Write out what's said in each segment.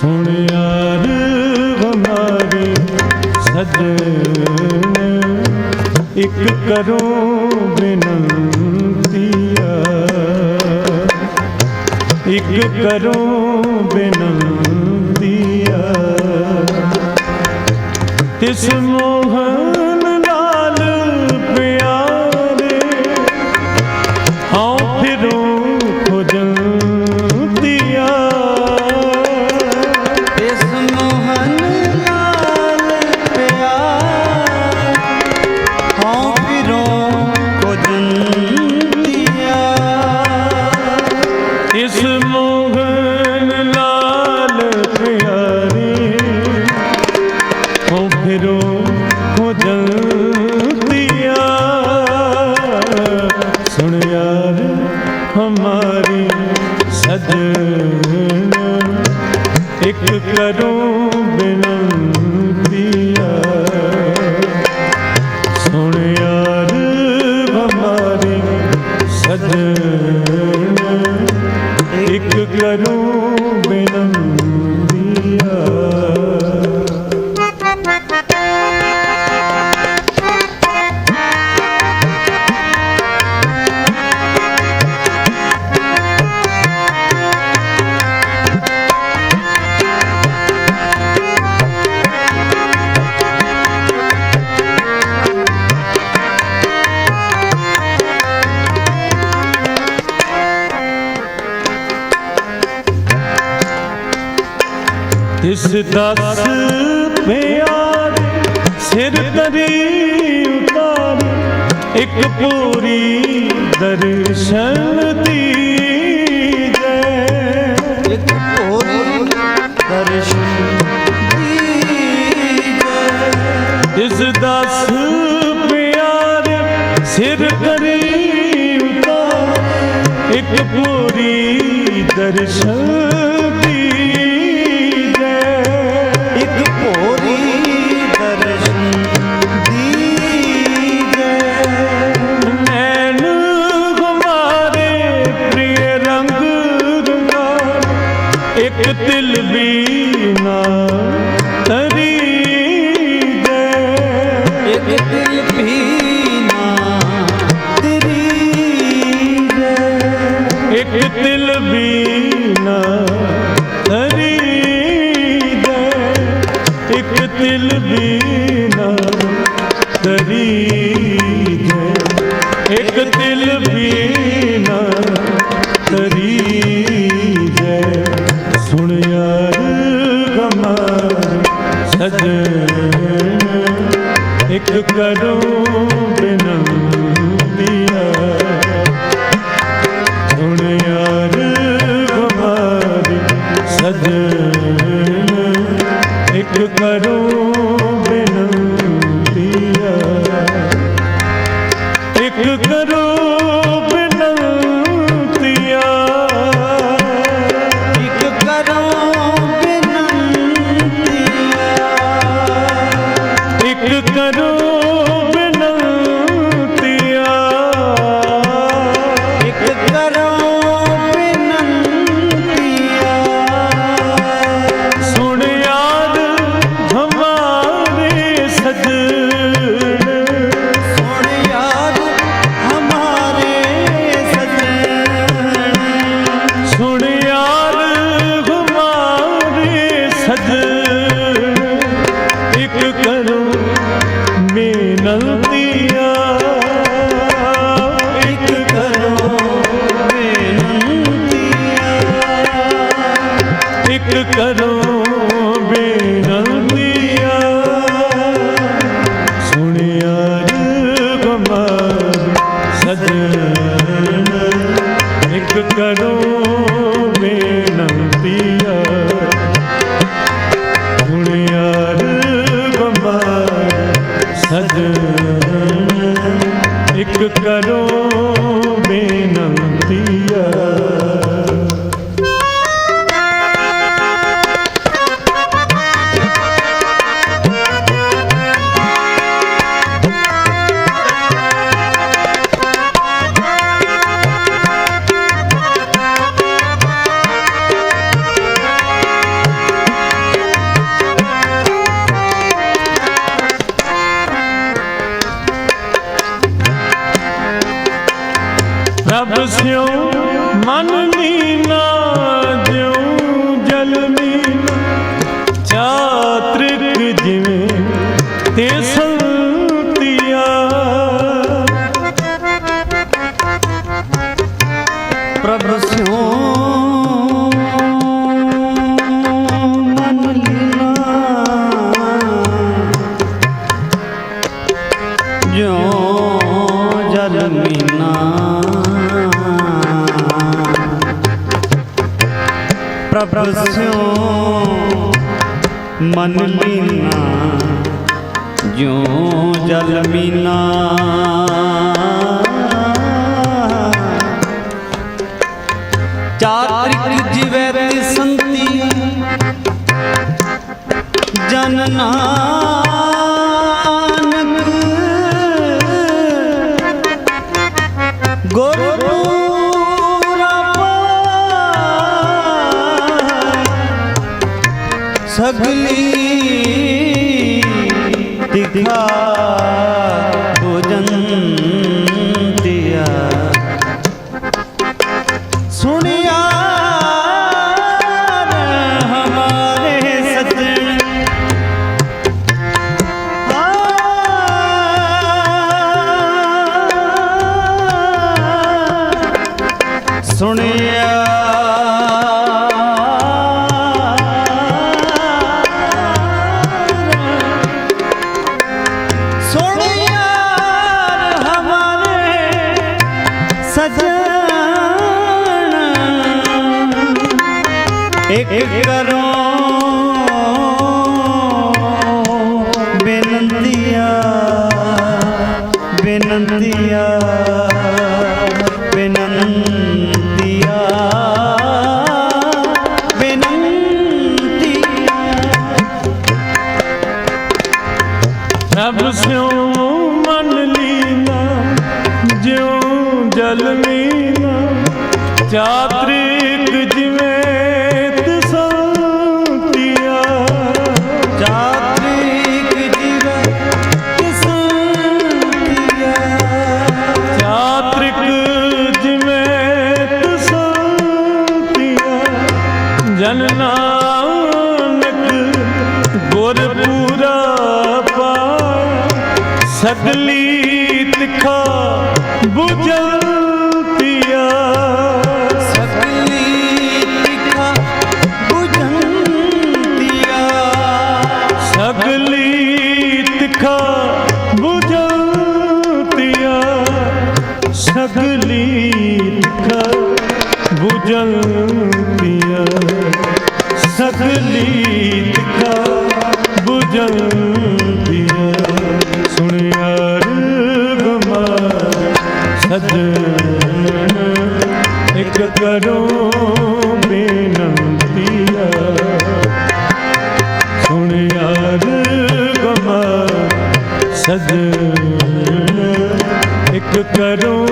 ਸੁਣਿਆ ਰਵ ਮਾਰੀ ਸਜਣ। ਇਕ ਕਰੋ ਬਿਨੰਤੀਆ ਇਕ ਕਰੋ ਬਿਨੰਤੀਆ ਤਿਸ ਮੋਹਨ ਸਦ ਇੱਕ ਕਰੂੰ ਬਿਨੰਤੀਆ ਸੁਣ ਯਾਰ ਹਮਾਰੀ ਇੱਕ ਕਰੂੰ ਜਿਸ ਦਸ ਪਿਆਰ ਸਿਰ ਤਰੀ ਉਤਾਰ ਇੱਕ ਪੂਰੀ ਦਰਸ਼ਨ ਦੀ ਪੂਰੀ ਦਰਸ਼ਨ ਦੀ ਜੈ ਜਿਸ ਦਸ ਸਿਰ ਤਰੀ ਇੱਕ ਪੂਰੀ ਦਰਸ਼ਨ ਸਜਣ ਇੱਕ ਕਰੋ ਕਰੋ। ਸਿਉ ਮਨ ਪ੍ਰਭ ਸਿਉ ਮਨ ਲੀਨਾ ਜਿਉ ਜਲ ਮੀਨਾ। ਚਾਤ੍ਰਿਕ ਜਿਵੈ ਤੇ ਸੰਤੀ ਜਨ ਨਾਨਕ। ਗੁਰ ਸਗਲੀ ਦਿਖਾ ਇੱਕ ਕਰੋ ਗੁਰ ਪੂਰਾ ਪਾਇਆ ਸਗਲੀ ਤਿਖਾ ਬੁਝੰਤੀਆ। ਸਗਲੀ ਤਿਖਾ ਬੁਝਲਤਿਆ ਸਗਲੀ ਤਿਖਾ ਸਗਲੀ ਬੁਝਲਤਿਆ ਸੁਣਿਆ ਗਮਾਰ ਸਜਣ। ਇੱਕ ਕਰੋ ਬੇਨੰਤੀਆ ਸੁਣਿਆ ਯਾਰ ਗਮਾ ਸਜਣ। ਇੱਕ ਕਰੋ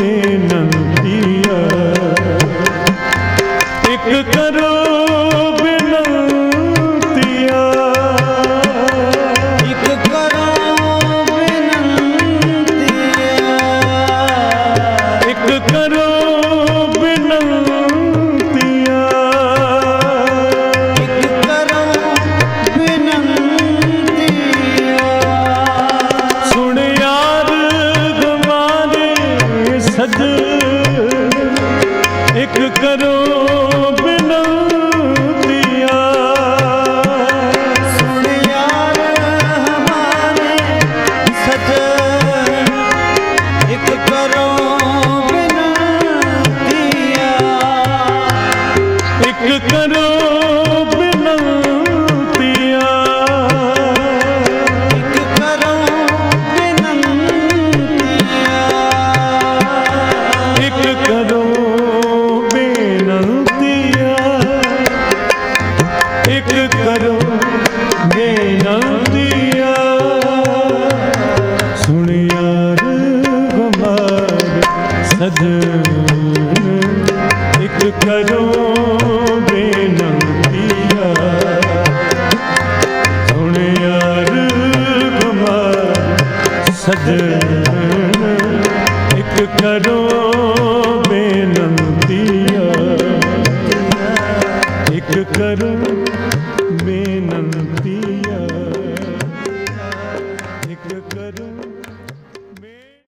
ਬੇਨੰਤੀਆ ਇੱਕ ਕਰੋ ਕਰੋ ਬਿਨੰਤੀਆ। ਇਕ ਕਰੋ ਬੇਨੰਤੀਆ। ਇੱਕ ਕਰੋ ਬੇਨੰਤੀਆ। ਇੱਕ ਕਰੋ ਬੇਨੰਤੀਆ। ਸੁਣ ਯਾਰ ਗਮਾਰ ਸਜਣ ਇੱਕ ਕਰੋ ਸਜਣ। ਇੱਕ ਇੱਕ ਕਰੋ ਬੇਨੰਤੀਆ। ਇੱਕ ਕਰੋ